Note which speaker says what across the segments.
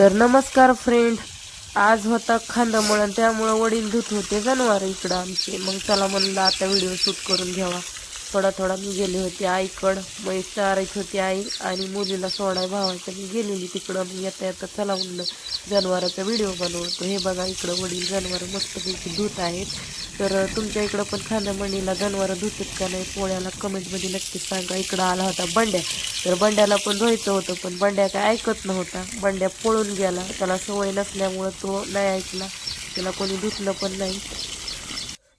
Speaker 1: तर नमस्कार फ्रेंड आज होता खांदामुळं त्यामुळं वडील धुत होते. जनावर इकडं आमचे. मग चला म्हणलं आता व्हिडिओ शूट करून घ्यावा. थोडा थोडा मी गेली होती आईकडं. मग चारायची होती आई आणि मुलीला सोडाय भावायचं मी गेलेली तिकडं. मी येता येता चला म्हणलं जनावराचा व्हिडिओ बनवतो. हे बघा इकडं वडील जनावर मस्तपैकी धुत आहेत. तर तुमच्या इकडं पण खांदामणीला जनावरं धुतात का नाही पोळ्याला कमेंटमध्ये नक्कीच सांगा. इकडं आला होता बंड्या. तर बंड्याला पण धुवायचं होतं पण बंड्या काय ऐकत नव्हता. बंड्या पळून गेला. त्याला सवय नसल्यामुळं तो नाही ऐकला. त्याला कोणी धुतलं पण नाही.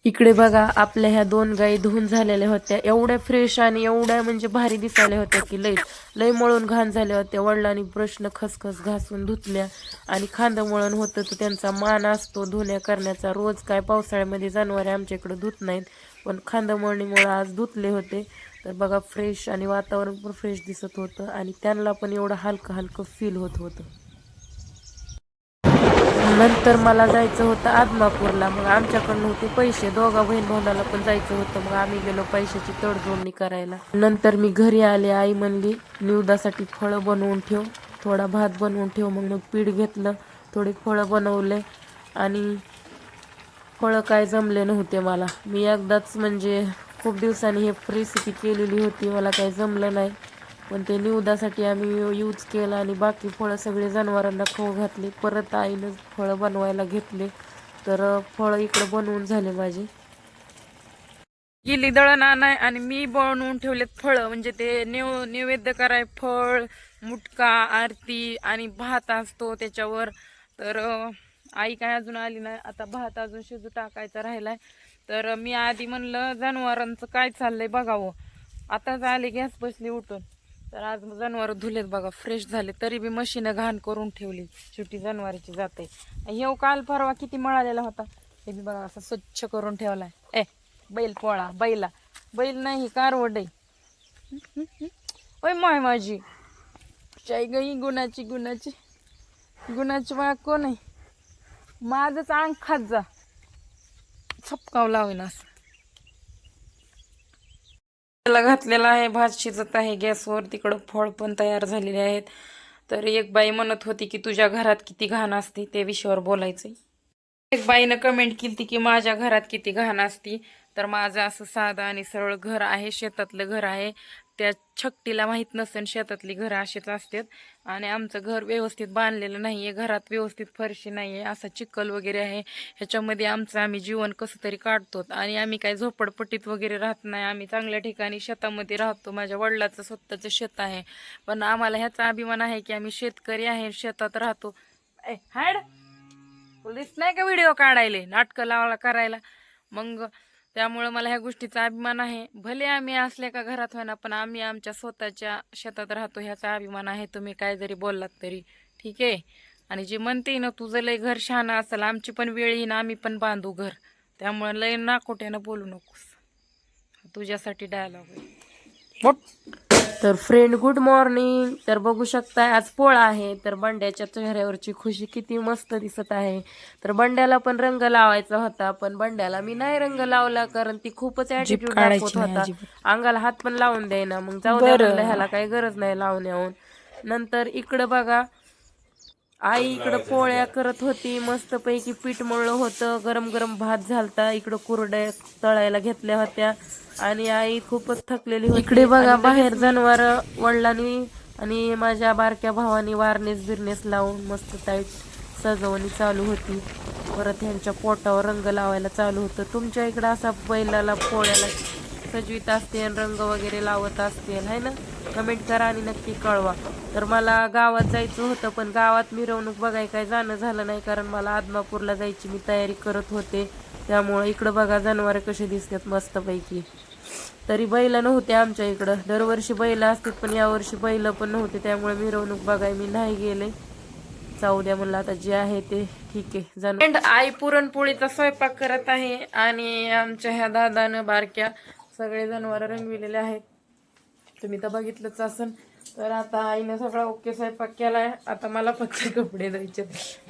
Speaker 1: इकडे बघा आपल्या ह्या दोन गायी धुवून झालेल्या होत्या. एवढ्या फ्रेश आणि एवढ्या म्हणजे भारी दिसायला होत्या की लय लय मळून घाण झाल्या होत्या. वडिलांनी प्रश्न खसखस घासून धुतल्या आणि खांदं मळण होतं तर त्यांचा मान असतो. धुण्या करण्याचा रोज काय पावसाळ्यामध्ये जनावरे आमच्याकडे धुत नाहीत पण खांदं मळणीमुळं आज धुतले होते. तर बघा फ्रेश आणि वातावरण पण फ्रेश दिसत होतं आणि त्यांना पण एवढं हलकं हलकं फील होत होतं. नंतर मला जायचं होतं आदमापूरला. मग आमच्याकडनं होते पैसे. दोघा बहीण भावनाला पण जायचं होतं. मग आम्ही गेलो पैशाची तडजोडणी करायला. नंतर मी घरी आले. आई म्हणली निवदासाठी फळं बनवून ठेव. थोडा भात बनवून ठेव. मग मग पीठ घेतलं. थोडी फळं बनवले. आणि फळं काय जमले नव्हते मला. मी एकदाच म्हणजे खूप दिवसांनी हे रेसिपी केलेली होती. मला काही जमलं नाही. पण ते निवदासाठी आम्ही यूज केला आणि बाकी फळं सगळे जनावरांना खाऊ घातली. परत आईनं फळं बनवायला घेतले. तर फळं इकडं बनवून झाले माझे. गेली दळण आणाय आणि मी बनवून ठेवलेत फळं. म्हणजे ते नेव नैवेद्य कराय फळ मुटका आरती आणि भात असतो त्याच्यावर. तर आई काय अजून आली नाही. आता भात अजून शिजू टाकायचा राहिलाय. तर मी आधी म्हणलं जनावरांचं काय चाललंय बघावं. आताच आले गॅस बसली उठून. तर आज जनावर धुलेत बघा फ्रेश झाले. तरी बी मशीनं घाण करून ठेवली. शेवटी जनावरीची जाते. हे काल परवा किती मळालेला होता? हे बी बघा असं स्वच्छ करून ठेवलाय. ए बैल पोळा बैला. बैल नाही कारवड आहे. ओय माय माझी. चाय गई गुणाची गुणाची. गुणाची बाळा कोण आहे? माझंच अंग खात जा. छपकाव लावेन असं. त्याला घातलेला आहे भात शिजत आहे गॅसवर तिकडं फळ पण तयार झालेले आहेत. तर एक बाई म्हणत होती की तुझ्या घरात किती घाण असते? त्या विषयावर बोलायचं एक बाईनं कमेंट केली की माझ्या घरात किती घाण असती? तर माझं असं साधं आणि सरळ घर आहे शेतातलं घर आहे. त्या छकटीला माहीत नसेल शेतातली घरं अशीच असतात. आणि आमचं घर व्यवस्थित बांधलेलं नाही आहे घरात व्यवस्थित फरशी नाही आहे असं चिखल वगैरे आहे. ह्याच्यामध्ये आमचं आम्ही जीवन कसं तरी काढतो आणि आम्ही काय झोपडपट्टीत वगैरे राहत नाही. आम्ही चांगल्या ठिकाणी शेतामध्ये राहतो. माझ्या वडिलाचं स्वतःचं शेत आहे. पण आम्हाला ह्याचा अभिमान आहे की आम्ही शेतकरी आहे शेतात राहतो. ए हाड! पोलीस नाही का व्हिडिओ काढायले? नाटकं लावायला करायला. मग त्यामुळं मला ह्या गोष्टीचा अभिमान आहे. भले आम्ही असल्या का घरात होईना पण आम्ही आमच्या स्वतःच्या शेतात राहतो ह्याचा अभिमान आहे. तुम्ही काय जरी बोललात तरी. ठीक आहे? आणि जे म्हणते ना तुझं लय घर शहाणं असेल आमची पण वेळ येईन आम्ही पण बांधू घर. त्यामुळं लय नाकोट्यानं बोलू नकोस. तुझ्यासाठी डायलॉग तर फ्रेंड गुड मॉर्निंग तर बघू शकता आज पोळा आहे. तर बंड्याच्या चेहऱ्यावरची खुशी किती मस्त दिसत आहे. तर बंड्याला पण रंग लावायचा होता पण बंड्याला मी नाही रंग लावला कारण ती खूपच ऍटिट्यूड दाखवत होता. अंगाला हात पण लावून द्यायना मग जाऊ द्या ह्याला काही गरज नाही लावण्याहून. नंतर इकडं बघा आई इकडं पोळ्या करत होती मस्त पैकी पीठ मळलं होतं गरम गरम भात झालता इकडं कुरड्या तळायला घेतल्या होत्या. आणि आई खूपच थकलेली होती. इकडे बघा बाहेर जनावर वडिलांनी आणि माझ्या बारक्या भावानी वारनेस बिरनेस लावून मस्त टाईट सजवणी चालू होती. परत ह्यांच्या पोटावर रंग लावायला चालू होतं. तुमच्या इकडं असा बैलाला पोळ्याला सजवीत असतील रंग वगैरे लावत असतील है ना? कमेंट करा आणि नक्की कळवा. तर मला गावात जायचं होतं पण गावात मिरवणूक बघाय काय जाणं झालं नाही कारण मला आदमापूरला जायची मी तयारी करत होते. त्यामुळं इकडं बघा जनावर कसे दिसतात मस्तपैकी. तरी बैल नव्हते आमच्या इकडं. दरवर्षी बैल असतात पण यावर्षी बैल पण नव्हते. त्यामुळे मिरवणूक बघाय मी नाही गेले. जाऊ द्या म्हणलं आता जे आहे ते ठीक आहे. जाणून आई पुरणपोळीचा स्वयंपाक करत आहे आणि आमच्या ह्या दादानं बारक्या सगळे जनावर रंगविलेले आहेत. तुम्ही तर बघितलंच असन. तर आता आईनं सगळा ओके स्वयंपाक केलाय. आता मला फक्त कपडे द्यायचे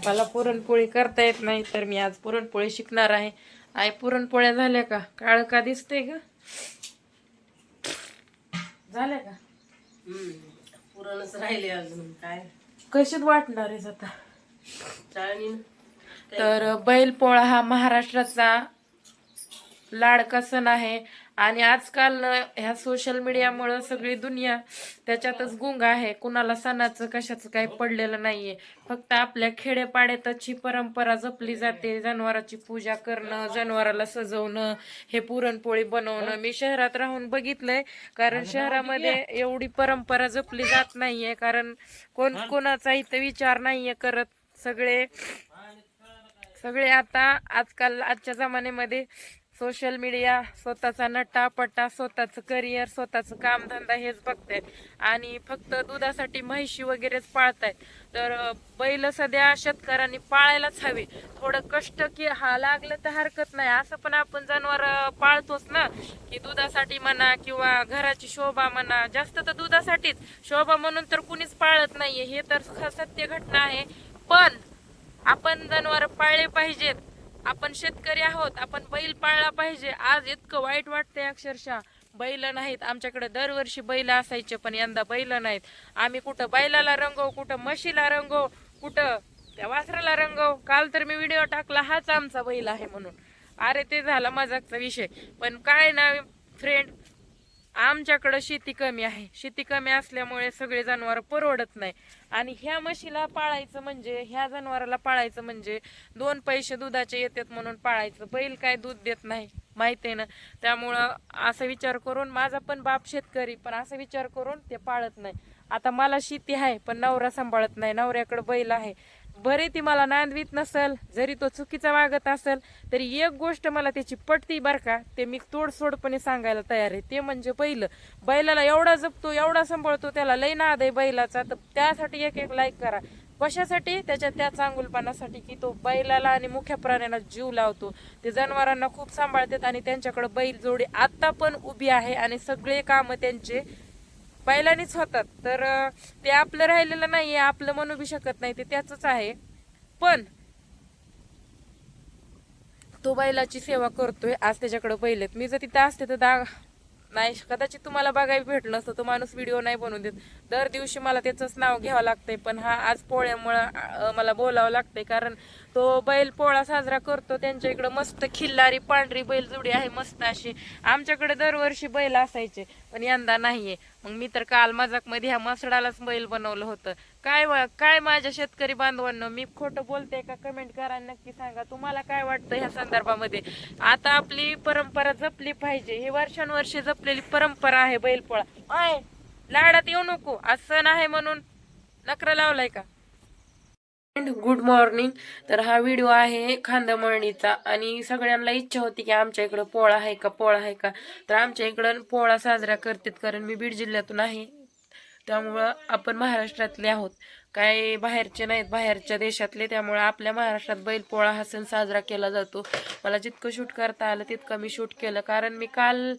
Speaker 1: मला पुरणपोळी करता येत नाही तर मी आज पुरणपोळी शिकणार आहे. आई पुरणपोळ्या झाल्या का? काळ का दिसते का झाल्या का?
Speaker 2: पुरणच राहिले अजून. काय?
Speaker 1: कशीच वाटणार आहेस आता? तर बैलपोळा हा महाराष्ट्राचा लाडका सण आहे. आणि आजकाल ह्या सोशल मीडियामुळं सगळी दुनिया त्याच्यातच गुंग आहे. कुणाला सणाचं कशाचं काही पडलेलं नाहीये. फक्त आपल्या खेडेपाड्यातच ही परंपरा जपली जाते. जनावराची पूजा करणं जनावराला सजवणं हे पुरणपोळी बनवणं. मी शहरात राहून बघितलंय कारण शहरामध्ये एवढी परंपरा जपली जात नाहीये. कारण कोण कोणाचा इथं विचार नाहीये करत. सगळे सगळे आता आजकाल आजच्या जमान्यामध्ये सोशल मीडिया स्वतःचा नट्टापट्टा स्वतःचं करिअर स्वतःचं कामधंदा हेच बघतायत. आणि फक्त दुधासाठी म्हैशी वगैरेच पाळतायत. तर बैल सध्या शेतकऱ्यांनी पाळायलाच हवे. थोडं कष्ट की हा लागलं तर हरकत नाही. असं पण आपण जनावर पाळतोच ना. की दुधासाठी म्हणा किंवा घराची शोभा म्हणा. जास्त तर दुधासाठीच. शोभा म्हणून तर कुणीच पाळत नाहीये. हे तर सत्य घटना आहे. पण आपण जनावर पाळले पाहिजेत. आपण शेतकरी आहोत आपण बैल पाळला पाहिजे. आज इतकं वाईट वाटतंय अक्षरशः. बैल नाहीत. आमच्याकडे दरवर्षी बैल असायचे पण यंदा बैल नाहीत. आम्ही कुठं बैलाला रंगव कुठं म्हशीला रंगव कुठं त्या वासराला रंगव? काल तर मी व्हिडिओ टाकला हाच आमचा बैल आहे म्हणून. अरे ते झाला मजाकचा विषय. पण काय ना फ्रेंड आमच्याकडं शेती कमी आहे. शेती कमी असल्यामुळे सगळे जनावर परवडत नाही. आणि ह्या म्हशीला पाळायचं म्हणजे ह्या जनावराला पाळायचं म्हणजे दोन पैसे दुधाचे येतात म्हणून पाळायचं. बैल काय दूध देत नाही माहिती आहे ना? त्यामुळं असं विचार करून माझा पण बाप शेतकरी पण असं विचार करून ते पाळत नाही. आता मला शेती आहे पण नवरा सांभाळत नाही. नवऱ्याकडं बैल आहे. बरे ती मला नांदवीत नसल जरी तो चुकीचा वागत असेल तरी एक गोष्ट मला त्याची पटती बर का ते मी तोडसोडपणे सांगायला तयार आहे. ते म्हणजे बैल. बैलाला एवढा जपतो एवढा सांभाळतो त्याला लय नाद आहे बैलाचा तर त्यासाठी एक एक लाईक करा. कशासाठी? त्याच्या त्या चांगुलपणासाठी की तो बैलाला आणि मुख्य प्राण्यांना जीव लावतो. ते जनावरांना खूप सांभाळतात आणि त्यांच्याकडे बैल जोडी आत्ता पण उभी आहे आणि सगळे कामं त्यांचे बैलांनीच होतात. तर ते आपलं राहिलेलं नाहीये आपलं म्हणू बी शकत नाही ते त्याच आहे. पण तो बैलाची सेवा करतोय आज त्याच्याकडे बैल आहेत. मी जर तिथं असते तर दा नाही कदाचित तुम्हाला बघायला भेटलं नसतं तो माणूस व्हिडिओ नाही बनवून देत. दर दिवशी मला त्याचंच नाव घ्यावं लागतंय पण हा आज पोळ्यामुळं मला बोलावं लागतंय कारण तो बैल पोळा साजरा करतो त्यांच्या इकडं मस्त खिल्लारी पांढरी बैलजोडी आहे मस्त अशी. आमच्याकडे दरवर्षी बैल असायचे पण यंदा नाहीये. मग मी तर काल मजाकमध्ये ह्या मसडालाच बैल बनवलं होतं. काय वा- काय माझ्या शेतकरी बांधवांना मी खोटं बोलते का कमेंट करा नक्की सांगा. तुम्हाला काय वाटतं ह्या संदर्भामध्ये? आता आपली परंपरा जपली पाहिजे. ही वर्षानुवर्षे जपलेली परंपरा आहे बैलपोळा. आय लाडात येऊ नको. आज सण आहे म्हणून नकरा लावलाय का? गुड मॉर्निंग तर हा व्हिडिओ आहे खांदमळणीचा आणि सगळ्यांना इच्छा होती की आमच्या इकडं पोळा आहे का पोळा आहे का? तर आमच्या इकडं पोळा साजरा करतात कारण मी बीड जिल्ह्यातून आहे. त्यामुळं आपण महाराष्ट्रातले आहोत. काय बाहेरचे नाहीत बाहेरच्या देशातले त्यामुळं आपल्या महाराष्ट्रात बैलपोळा हा सण साजरा केला जातो. मला जितकं शूट करता आलं तितकं मी शूट केलं. कारण मी काल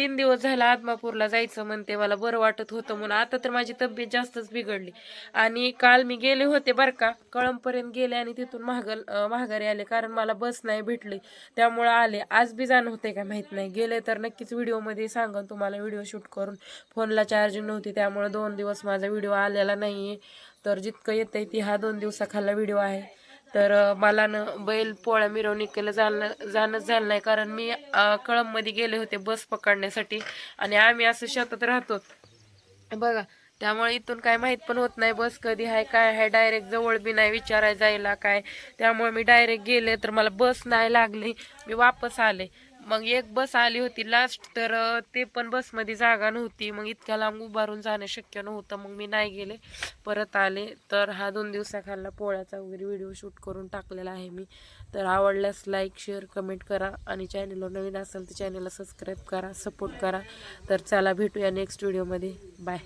Speaker 1: तीन दिवस झाला आदमापूरला जायचं म्हणते मला बरं वाटत होतं म्हणून. आता तर माझी तब्येत जास्तच बिघडली. आणि काल मी गेले होते बरं का कळंबपर्यंत गेले आणि तिथून महागल महागारी आले कारण मला बस नाही भेटली. त्यामुळं आले. आज बी जाणं होते का माहीत नाही. गेले तर नक्कीच व्हिडिओमध्ये सांगन तुम्हाला व्हिडिओ शूट करून. फोनला चार्जिंग नव्हती त्यामुळे दोन दिवस माझा व्हिडिओ आलेला नाही आहे तर जितकं येतंय ती हा दोन दिवसाखाला व्हिडिओ आहे. तर मला न बैल पोळ्या मिरवणुकीला जाणं जाणंच झालं नाही. कारण मी कळंबमध्ये गेले होते बस पकडण्यासाठी. आणि आम्ही असं शेतात राहतो. बघा त्यामुळे इथून काय माहीत पण होत नाही बस कधी आहे काय आहे डायरेक्ट जवळ बी नाही विचारायला जायला काय. त्यामुळे मी डायरेक्ट गेले तर मला बस नाही लागली. मी वापस आले. मग एक बस आली होती लास्ट तर ते पण बसमध्ये जागा नव्हती. मग इतक्या लांब उभारून जाणं शक्य नव्हतं. मग मी नाही गेले. परत आले. तर हा दोन दिवसाखाला पोळ्याचा वगैरे व्हिडिओ शूट करून टाकलेला आहे मी. तर आवडल्यास लाईक शेअर कमेंट करा. आणि चॅनलवर नवीन असेल तर चॅनलला सबस्क्राईब करा सपोर्ट करा. तर चला भेटूया नेक्स्ट व्हिडिओमध्ये बाय